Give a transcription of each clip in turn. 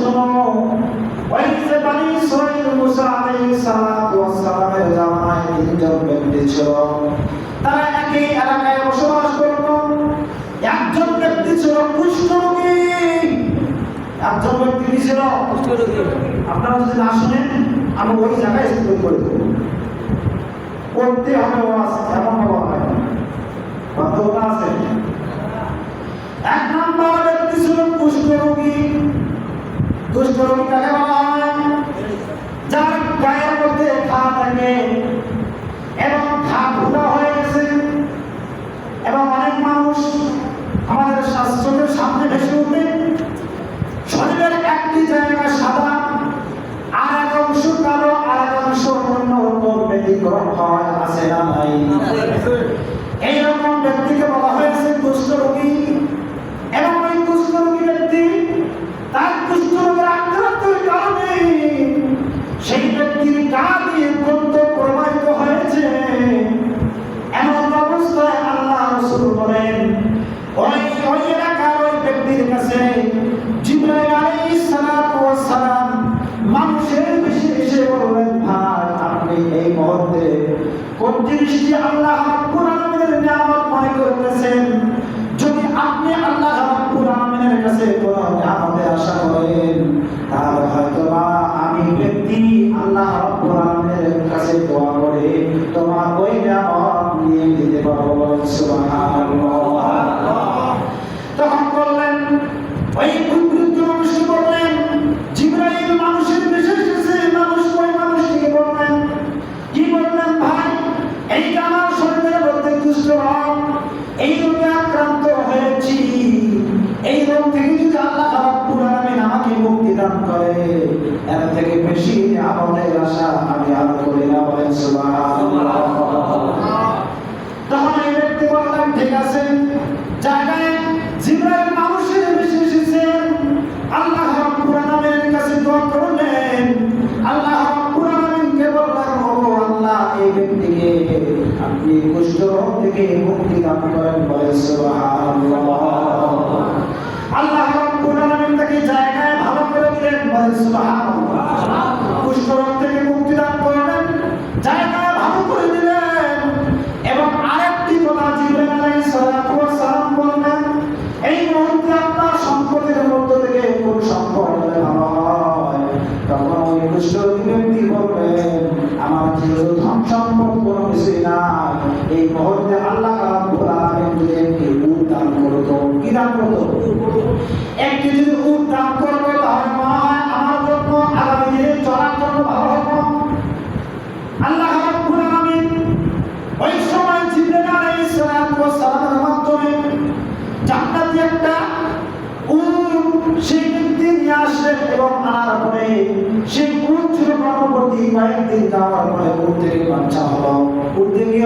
শোনো ওই বানি ইসরাইল মুসা আলাইহিস সালাতু ওয়াস সালামের জামানায় তিনজন ব্যক্তি ছিল। তারা একই এলাকায় বসবাস করত। একজন ব্যক্তি ছিল কুষ্ঠরোগী। একজন ব্যক্তি কি ছিল? আপনারা যদি না শুনেন আমি ওই জায়গায় স্কুল করে দেবো। করতে হবে ওয়াজ এমন হয় বাধ্যতা আছে। এক নম্বর ব্যক্তি ছিল কুষ্ঠরোগী। কুষ্ঠরোগী কাকে বলা হয় যার গায়ের মধ্যে খা থাকে এবং জিনিসটি আল্লাহ রোগ এই রোগে আক্রান্ত হয়েছি। এই রোগ থেকে যদি আল্লাহ রাব্বুল আমাকে মুক্তি দান করে, এর থেকে বেশি আমাদের আশা আমি আর করি না দিলেন বলে সুবহানাল্লাহ। কুষ্ঠ রোগ থেকে মুক্তি দান করলেন জায়গায় ভালো করে দিলেন, এবং আরেকটি কথা জিবরাইল আলাইহিস সালাতু ওয়াস সালাম এই মুহূর্তে আপনার সম্পদের মধ্য থেকে কোন সম্পদ ভালো হয়। কুষ্ঠরোগী বলবেন আমার যেহেতু ধন না এই মুহূর্তে জান্নাতি একটা সেই ব্যক্তি নিয়ে আসলেন এবং আনার পরে সেই উট ছিল পরবর্তী কয়েকদিন যাওয়ার পরে উট থেকে বাচ্চা হলো। উট থেকে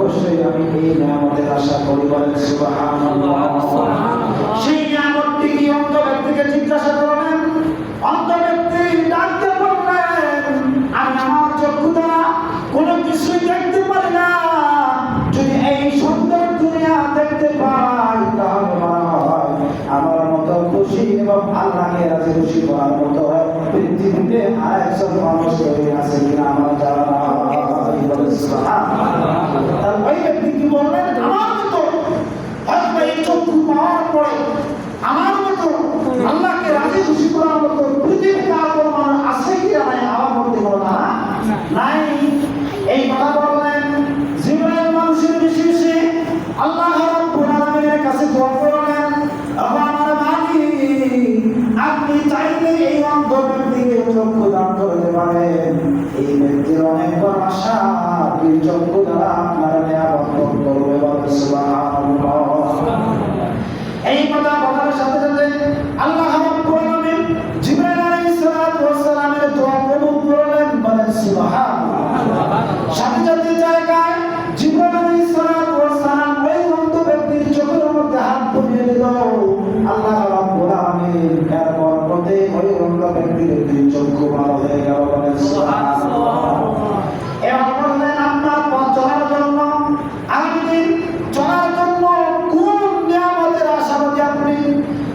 অবশ্যই আমি এই নিয়ামতের আশা করি বলেন সেই কি অন্ধ ব্যক্তিকে জিজ্ঞাসা করলেন? অন্ধ ব্যক্তি ডাকতে বললেন আমি আমার চক্ষু দ্বারা কোনো কিছুই দেখতে পারি না। যদি এই সুন্দর দুনিয়া দেখতে পাই তাহলে আমার মতো খুশি এবং আল্লাহকে রাজি খুশি করার মতো পৃথিবীতে আর একজন মানুষ বললেন, আমার মতো হয়তো এই চক্ষু পাওয়ার পরে আমার মতো আল্লাহকে রাজি খুশি করার মতো পৃথিবীতে আর কোনো মানুষ আছে কি নাই আমার মধ্যে কোনো না? নাই। এই কথা বললেন। জীবনের মানুষের বেশি বেশি আল্লাহ রব্বুল আলামিনের কাছে দোয়া করলেন আমার মালিক আপনি চাইলে এই অন্ধ ব্যক্তিকে চক্ষু দান করতে পারেন। এই ব্যক্তির অনেক বড় আশা, আপনি চক্ষু দ্বারা আপনার নেয়া বন্ধ এই কথা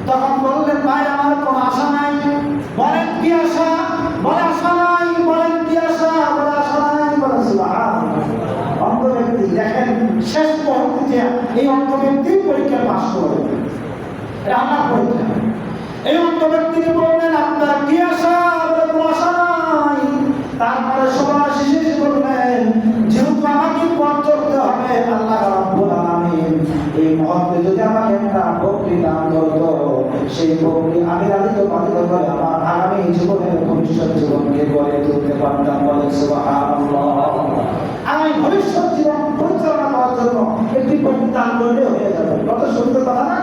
তখন বললেন, ভাই, আমার কোনো আশা নাই। বলেন, কি আশা? বলে, আশা নাই। বলেন, কি আশা? বলে, আশা নাই। বলে অন্ধ ব্যক্তি দেখেন, শেষ মুহূর্তে এই অন্ধ ব্যক্তি পরীক্ষা পাশ করে এটা আমার পরীক্ষা। এই অন্ধ ব্যক্তিকে বললেন, আপনার কি আশা? সেই বকরি আমি লালিত পালিত করে আমার আগামী জীবনের ভবিষ্যৎ জীবনকে গড়ে তুলতে পারতাম বলে আমি ভবিষ্যৎ জীবন পরিচালনা করার জন্য একটি বকরি দান করলে হয়ে যাবে। কত সুন্দর কথা না?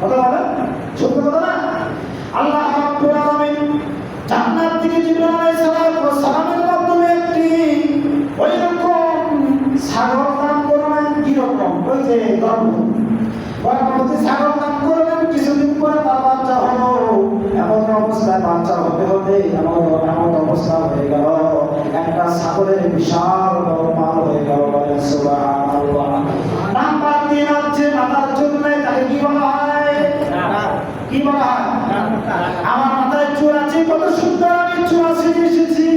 কথা বলেন? সত্য কথা না? আল্লাহ রাব্বুল আলামিন জান্নাত থেকে জিবরাইল আলাইহিস সালামের মাধ্যমে একটি ওই রকম সাগর দান করলেন। কি রকম? ওই যে গর্ভ কি বলা হয়। আমার মাথায় চুল আছে কত সুন্দর আমি চুল আছে এসেছি।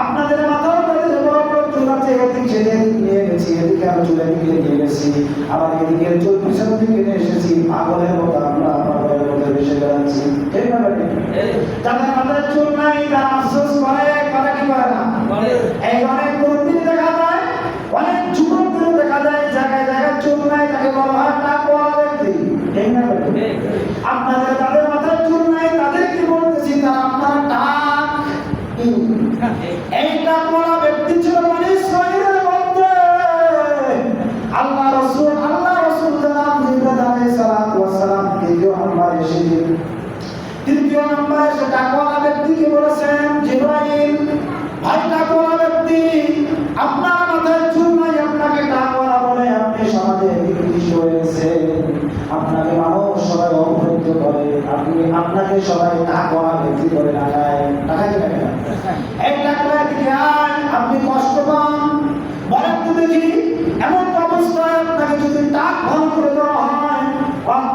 আপনাদের মাথাও তাদের বড় বড় চুল আছে এদিক সেদিক নিয়ে গেছি এদিকে আমি চুলের দিকে নিয়ে গেছি আবার এদিকে চুল পিছন দিকে নিয়ে এসেছি পাগলের মতো আমরা পাগলের মতো বেশি বেড়াচ্ছি। ঠিক না বেটি মাথায় চুল নাই তারা আপনি আপনাকে সবাই ব্যক্তি করে ডাকায় ডাকায় কি ডাকায় এই টাকওয়ালা দিকে আপনি কষ্ট পান। বলেন তো দেখি এমন অবস্থায় আপনাকে যদি টাক করে দেওয়া হয়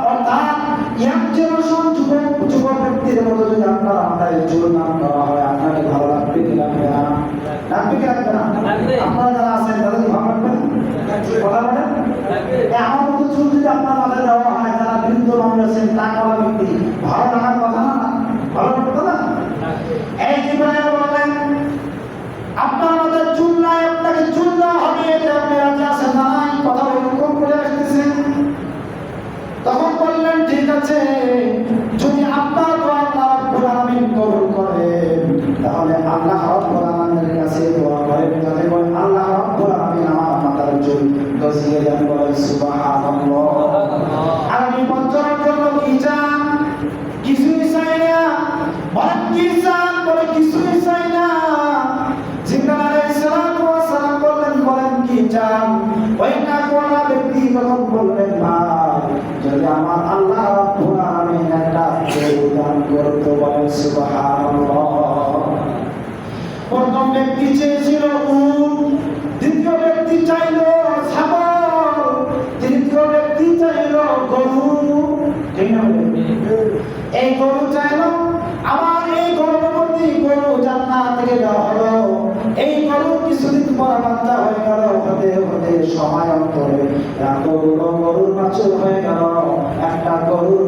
অর্থাৎ এক জেনারেশন যুবক যুবক ব্যক্তির মতো যদি আপনার আপনার চুল নাম করা হয় আপনাকে ভালো লাগবে কি লাগবে না? লাগবে কি লাগবে না? আপনারা যারা আছেন তাদের কি ভালো লাগবে কথা বলেন? আমার মতো চুল যদি আপনার কাসীরান বলেন সুবহানাল্লাহ আমি বাঁচার জন্য কি চান বলে কিছুই চাই না ব্যক্তি যখন বললেন মা যদি আমার আল্লাহ আমি আলামিন একটা করতে বলেন সুবহান যদি তোমার বান্দা হয়ে গেল হতে হতে সময় অন্তরে এত গরুর মাছের হয়ে গেল, একটা গরুর